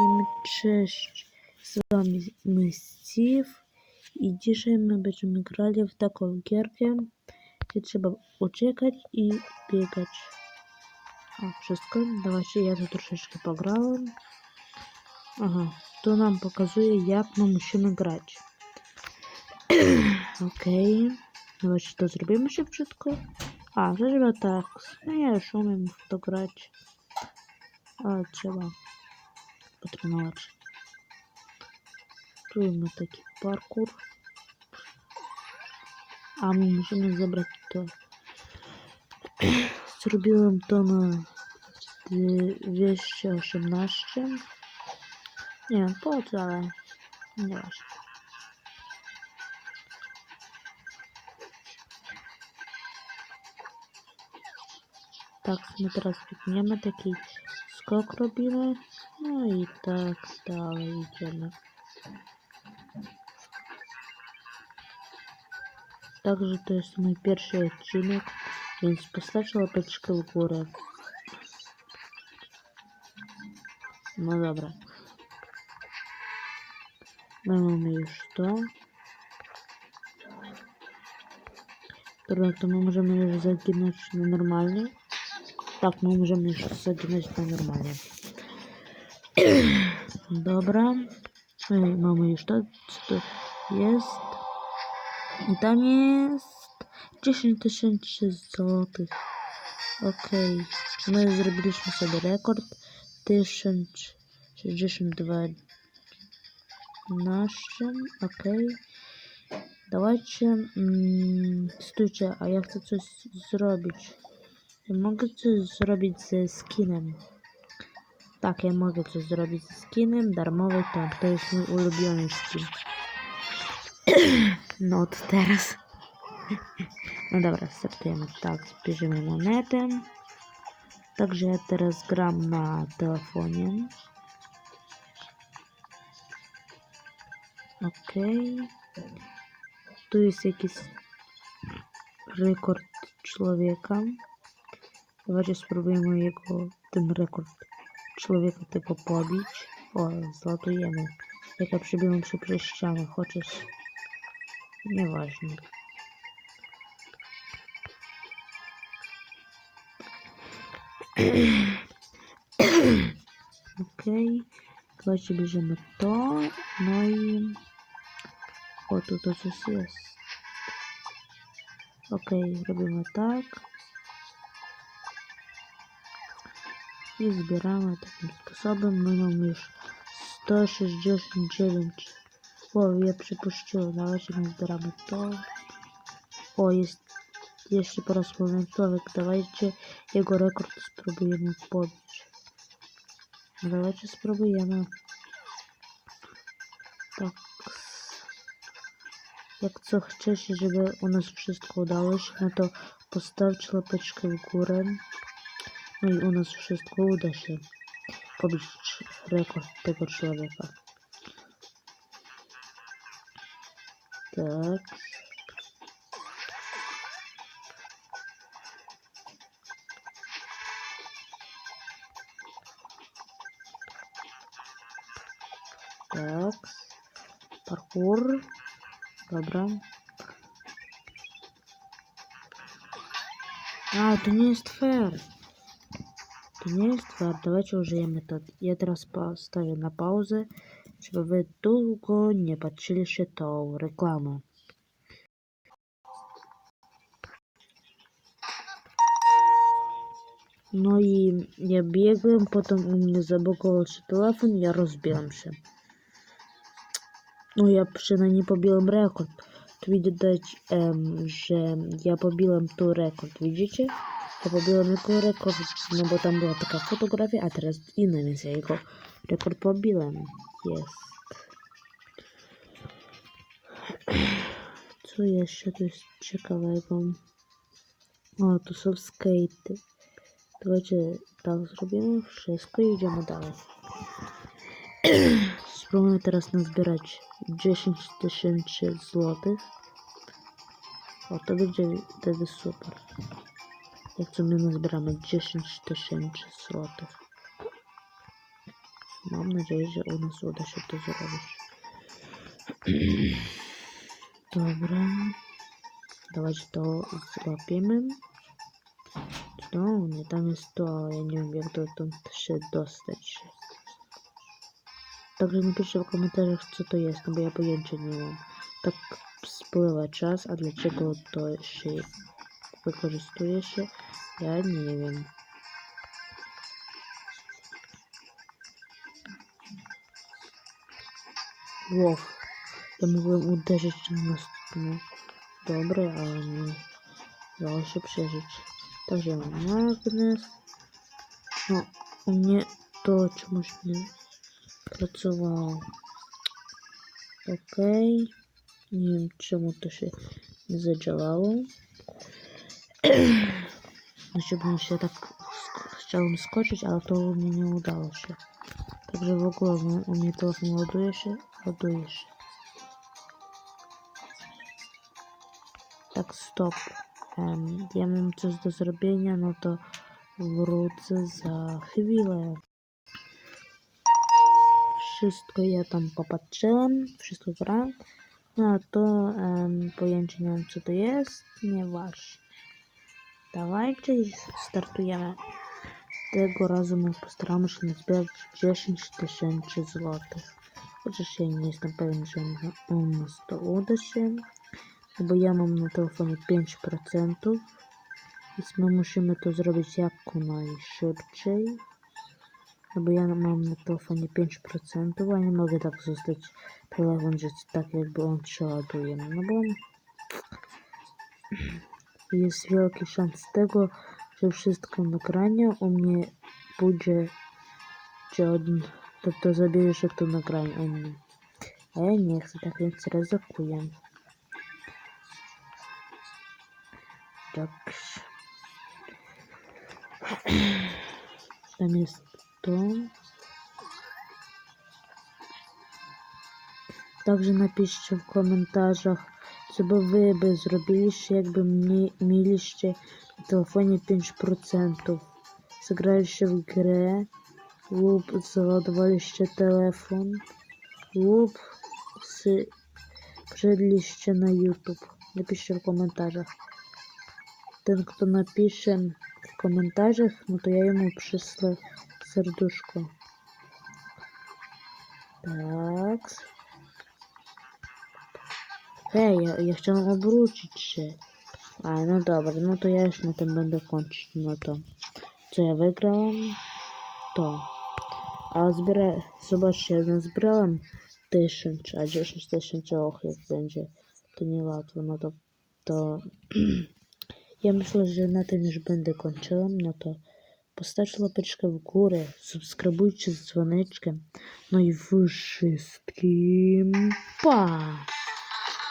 Всім честь, з вами Стив. И dzisiaj мы будем играли в такой герке, где треба учекать и бегать. А, wszystko. Давайте я тут трошечки пограла. Ага, то нам показує, як ми мусимо грати. Окей. Давайте то зробимо ще чітко. А, заживе так. Ну, я ж умею в то грати. А, треба потренуватися. Ровно такий паркур. А ми можемо забрати то. З рубілим то на 218. Ні, полтора. Не важно. Так, смотри, тут нема такий скок робили. Ну і так стало видимо. Также то есть мой первый отчинок. Я спостерігала під шкіл гори. Ну добре. Ми вмію что? Добре, то ми можемо їх закинути на нормальний. Так, мы можем їх закинути на нормальний. Dobra. Ej, mamy już to, co to jest. I tam jest 10 tysięcy złotych. Okej. My zrobiliśmy sobie rekord. 1062 12, okej. Dawajcie, mm, stójcie, a ja chcę coś zrobić. Mogę coś zrobić ze skinem. Tak, ja mogę coś zrobić ze skinem, darmowy to, to jest mój ulubiony skin. No od teraz. No dobra, startujemy. Tak, zbierzemy monetę. Także ja teraz gram na telefonie. Okej. Tu jest jakiś rekord człowieka. Давайте spróbujemy jego, ten rekord człowieka tego pobić. O, zlatujemy. Jak ja przybiłem przy prześcianę, chociaż... Nieważne. Okej. Okay. Słuchajcie, bierzemy to. No i... O, tu to coś jest. Okej, okay, robimy tak. I zbieramy takim sposobem. My mamy już 169. O, ja przypuściłem. Dawajcie, my zbieramy to. O, jest jeszcze po raz człowiek. Dawajcie jego rekord spróbujemy pobić. No Dawajcie spróbujemy. Tak. Jak co chcecie, żeby u nas wszystko udało się, no to postawcie łapeczkę w górę. No i u nas wszystko uda się pobić rekord tego człowieka. Tak. Tak. Parkour. Dobra. A, to nie jest fair. Пізнейства, давайте уже я метод. Я teraz поставлю на паузу, чтобы вы долго не подчили эту рекламу. Ну и я бегаем, потом у меня заблокировался телефон, я розбився. Ну я ще на не побил рекорд. Видите, эм, же я побил ту рекорд, видите? To pobiłem tylko rekord, no bo tam była taka fotografia, a teraz inna, więc ja jego rekord pobiłem. Jest. Co jeszcze tu jest ciekawego? O, tu są skatey. Słuchajcie, tak zrobimy wszystko i idziemy dalej. Spróbujmy teraz nazbierać 10 tysięcy złotych. O, to będzie wtedy super. Jak co my zbieramy 10 tysięcy złotych. Mam nadzieję, że u nas uda się to zrobić. Dobra. Dawajcie to złapiemy. No, nie, tam jest to, ale ja nie wiem jak dotąd się dostać. Także napiszcie w komentarzach co to jest, no bo ja pojęcia nie mam. Tak spływa czas, a dlaczego to się Використовує ще, я не вім. Вов. Я могла удержать наступну. Добре, а не дальше прежить. Также магнес. Ну, мне то чомусь не працювало. Окей. Ні, чому то ще не заджавало. Znaczy bym się tak chciałem skoczyć, ale to mnie nie udało się. Także w ogóle u- mnie telefon ładuje się, ładuje się. Tak, stop. Em, ja mam coś do zrobienia, no to wrócę za chwilę. Wszystko ja tam popatrzyłem, wszystko gram. No a to em, pojęcia nie mam co to jest, nieważne. Давайте стартуємо. Цього разу ми постараємося назбирати 10 тисяч злотих. Отже, ще не напевно, що у нас то удачі. Бо я мам на телефоні 5%. І ми мусимо то зробити як найшвидше. Бо я мам на телефоні 5%, а не можу так зустріти телефон, так якби він ще ладує. Ну, бо jest wielki szans tego, że wszystko nagranie u mnie pójdzie, czy on to, to zabierze to nagranie u mnie. A ja nie chcę, tak więc ryzykuję. Tak. Tam jest to. Także napiszcie w би ви би зробили ще, якби мені міли ще на телефоні 5%. Сыграю ще в гре. Луп заладували ще телефон. Луп Пшедлі ще на YouTube. Напишіть в коментарях. Тим, хто напише в коментарях, ну то я йому пришлю сердушку. Так. Hej, ja, ja chciałem obrócić się. A, no dobra, no to ja już na tym będę kończyć. No to, co ja wygrałem? To. A zbiera, zobaczcie, ja zbierałem 1000, a 10 tysięcy, och, jak będzie, to niełatwo, no to, to ja myślę, że na tym już będę kończyłem, no to postawcie łapeczkę w górę, subskrybujcie z dzwoneczkiem, no i wszystkim pa!